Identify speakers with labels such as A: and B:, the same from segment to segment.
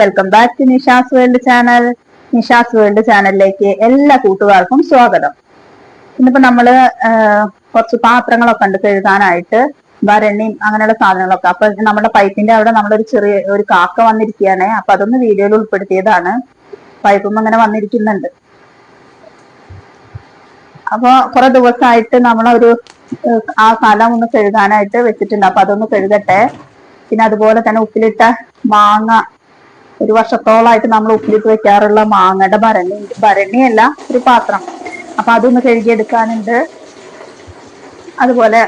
A: Welcome back to Nisha's world channel Nisha's world ചാനലിലേക്ക് എല്ലാ കൂട്ടുകാർക്കും സ്വാഗതം. ഇന്നിപ്പോ നമ്മൾ കുറച്ച് പാത്രങ്ങളൊക്കെ ഉണ്ട് കഴുകാനായിട്ട് ഭരണിയും അങ്ങനെയുള്ള സാധനങ്ങളൊക്കെ. അപ്പൊ നമ്മുടെ പൈപ്പിന്റെ അവിടെ നമ്മളൊരു ചെറിയ ഒരു കാക്ക വന്നിരിക്കുകയാണ്. അപ്പൊ അതൊന്ന് വീഡിയോയിൽ ഉൾപ്പെടുത്തിയതാണ്. പൈപ്പും അങ്ങനെ വന്നിരിക്കുന്നുണ്ട്. അപ്പൊ കുറെ ദിവസമായിട്ട് നമ്മളൊരു ആ സ്ഥലം ഒന്ന് കഴുകാനായിട്ട് വെച്ചിട്ടുണ്ട്. അപ്പൊ അതൊന്ന് കഴുകട്ടെ. പിന്നെ അതുപോലെ തന്നെ ഉപ്പിലിട്ട മാങ്ങ ഒരു വർഷത്തോളായിട്ട് നമ്മൾ ഉപ്പിലിട്ട് വെക്കാറുള്ള മാങ്ങയുടെ ഭരണി ഭരണിയല്ല ഒരു പാത്രം. അപ്പൊ അതൊന്ന് കഴുകിയെടുക്കാനുണ്ട്. അതുപോലെ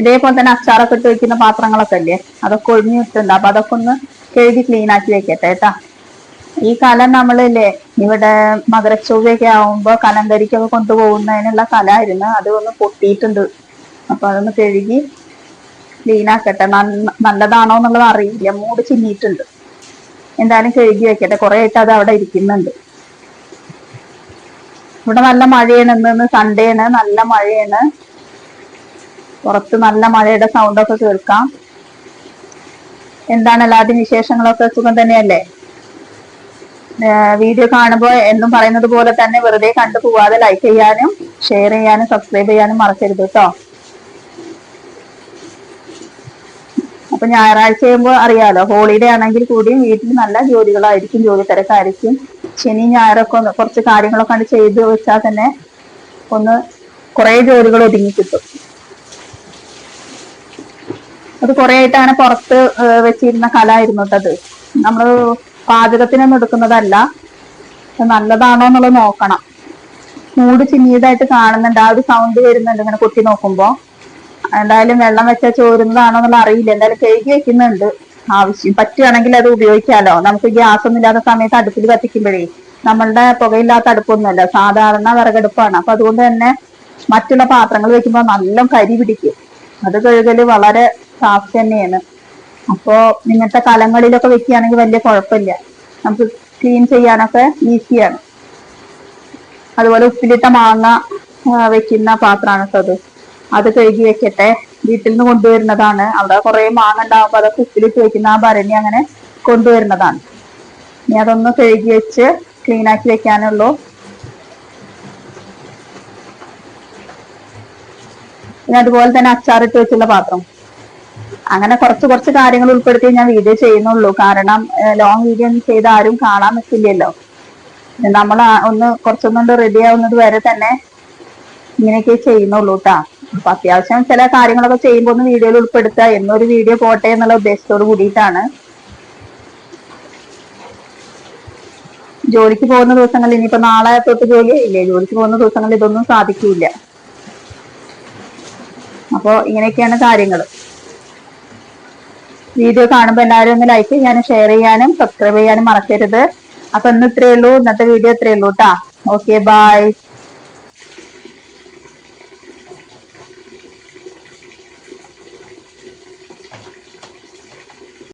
A: ഇതേപോലെ തന്നെ അച്ചാറൊക്കെ ഇട്ട് വെക്കുന്ന പാത്രങ്ങളൊക്കെ അല്ലേ അതൊക്കെ ഒഴിഞ്ഞിട്ടുണ്ട് അപ്പൊ അതൊക്കെ ഒന്ന് കഴുകി ക്ലീൻ ആക്കി വെക്കട്ടെ കേട്ടാ. ഈ കലം നമ്മളില്ലേ ഇവിടെ മകരച്ചൊവ്വയൊക്കെ ആവുമ്പോ കലങ്കരിക്കൊക്കെ കൊണ്ടുപോകുന്നതിനുള്ള കലായിരുന്നു. അത് ഒന്ന് പൊട്ടിയിട്ടുണ്ട്. അപ്പൊ അതൊന്ന് കഴുകി ക്ലീൻ ആക്കട്ടെ. നല്ലതാണോ എന്നുള്ളത് അറിയില്ല. മൂട് ചിന്നിയിട്ടുണ്ട്. എന്തായാലും കഴുകി വെക്കട്ടെ. കുറെ ആയിട്ട് അത് അവിടെ ഇരിക്കുന്നുണ്ട്. ഇവിടെ നല്ല മഴയാണ്. ഇന്ന് സൺഡേ ആണ്. നല്ല മഴയാണ്. പുറത്ത് നല്ല മഴയുടെ സൗണ്ട് ഒക്കെ കേൾക്കാം. എന്താണ് എല്ലാവരുടെയും വിശേഷങ്ങളൊക്കെ? സുഖം തന്നെയല്ലേ? വീഡിയോ കാണുമ്പോൾ എന്നും പറയുന്നത് പോലെ തന്നെ വെറുതെ കണ്ടു പോവാതെ ലൈക്ക് ചെയ്യാനും ഷെയർ ചെയ്യാനും സബ്സ്ക്രൈബ് ചെയ്യാനും മറക്കരുത് കേട്ടോ അപ്പൊ ഞായറാഴ്ച ചെയ്യുമ്പോൾ അറിയാലോ. ഹോളിഡേ ആണെങ്കിൽ കൂടിയും വീട്ടിൽ നല്ല ജോലികളായിരിക്കും ജോലി തിരക്കായിരിക്കും ശനി ഞായറൊക്കെ ഒന്ന് കുറച്ച് കാര്യങ്ങളൊക്കെ കണ്ട് ചെയ്ത് വെച്ചാൽ തന്നെ ഒന്ന് കുറെ ജോലികൾ ഒതുങ്ങി കിട്ടും. അത് കുറെ ആയിട്ടാണ് പുറത്ത് വെച്ചിരുന്ന കലായിരുന്നു അത് നമ്മൾ പാചകത്തിനൊന്നും എടുക്കുന്നതല്ല. നല്ലതാണോ എന്നുള്ളത് നോക്കണം. മൂട് ചിന്നിയതായിട്ട് കാണുന്നുണ്ട്. ആ ഒരു സൗണ്ട് വരുന്നുണ്ട് ഇങ്ങനെ കുത്തി നോക്കുമ്പോ. എന്തായാലും വെള്ളം വെച്ചാൽ ചോരുന്നതാണോ എന്നുള്ള അറിയില്ല. എന്തായാലും കഴുകി വെക്കുന്നുണ്ട്. ആവശ്യം പറ്റുകയാണെങ്കിൽ അത് ഉപയോഗിക്കാമല്ലോ നമുക്ക് ഗ്യാസ് ഒന്നും ഇല്ലാത്ത സമയത്ത് അടുപ്പിൽ കത്തിക്കുമ്പോഴേ നമ്മളുടെ പുകയില്ലാത്ത അടുപ്പൊന്നുമല്ല. സാധാരണ വിറകടുപ്പാണ്. അപ്പൊ അതുകൊണ്ട് തന്നെ മറ്റുള്ള പാത്രങ്ങൾ വെക്കുമ്പോൾ നല്ല കരി പിടിക്കും. അത് കഴുകൽ വളരെ ടാസ്ക് തന്നെയാണ്. അപ്പോ ഇങ്ങനത്തെ കലങ്ങളിലൊക്കെ വെക്കുകയാണെങ്കിൽ വലിയ കുഴപ്പമില്ല. നമുക്ക് ക്ലീൻ ചെയ്യാനൊക്കെ ഈസിയാണ് അതുപോലെ ഉപ്പിലിട്ട മാങ്ങ വെക്കുന്ന പാത്രമാണ് കേട്ടോ അത്. അത് കഴുകി വെക്കട്ടെ. വീട്ടിൽ നിന്ന് കൊണ്ടുവരുന്നതാണ്. അവിടെ കുറെ മാങ്ങ അതൊക്കെ ഉപ്പിലിട്ട് വെക്കുന്ന ആ ഭരണി അങ്ങനെ കൊണ്ടുവരുന്നതാണ്. ഇനി അതൊന്ന് കഴുകി വെച്ച് ക്ലീൻ ആക്കി വെക്കാനുള്ളൂ. പിന്നെ അതുപോലെ തന്നെ അച്ചാറിട്ട് വെച്ചുള്ള പാത്രം. അങ്ങനെ കുറച്ച് കുറച്ച് കാര്യങ്ങൾ ഉൾപ്പെടുത്തി ഞാൻ വീഡിയോ ചെയ്യുന്നുള്ളൂ. കാരണം ലോങ് വീഡിയോ ഒന്നും ചെയ്ത് ആരും കാണാൻ പറ്റില്ലല്ലോ നമ്മൾ ഒന്ന് കുറച്ചൊന്നുകൊണ്ട് റെഡി ആവുന്നത് വരെ തന്നെ ഇങ്ങനെയൊക്കെ ചെയ്യുന്നുള്ളൂ കേട്ടാ അപ്പൊ അത്യാവശ്യം ചില കാര്യങ്ങളൊക്കെ ചെയ്യുമ്പോൾ ഒന്ന് വീഡിയോയിൽ ഉൾപ്പെടുത്തുക എന്നൊരു വീഡിയോ പോട്ടെ എന്നുള്ള ഉദ്ദേശത്തോട് കൂടിയിട്ടാണ്. ജോലിക്ക് പോകുന്ന ദിവസങ്ങളിൽ ഇനിയിപ്പോ നാളെ തൊട്ട് ജോലി ഇല്ലേ? ജോലിക്ക് പോകുന്ന ദിവസങ്ങളിൽ ഇതൊന്നും സാധിക്കില്ല. അപ്പോ ഇങ്ങനെയൊക്കെയാണ് കാര്യങ്ങൾ വീഡിയോ കാണുമ്പോൾ എല്ലാവരും ഒന്ന് ലൈക്ക് ചെയ്യാനും ഷെയർ ചെയ്യാനും സബ്സ്ക്രൈബ് ചെയ്യാനും മറക്കരുത്. അപ്പൊ ഇന്ന് ഇത്രയേ ഉള്ളൂ. ഇന്നത്തെ വീഡിയോ ഇത്രയേ ഉള്ളൂ കേട്ടാ ഓക്കെ ബൈ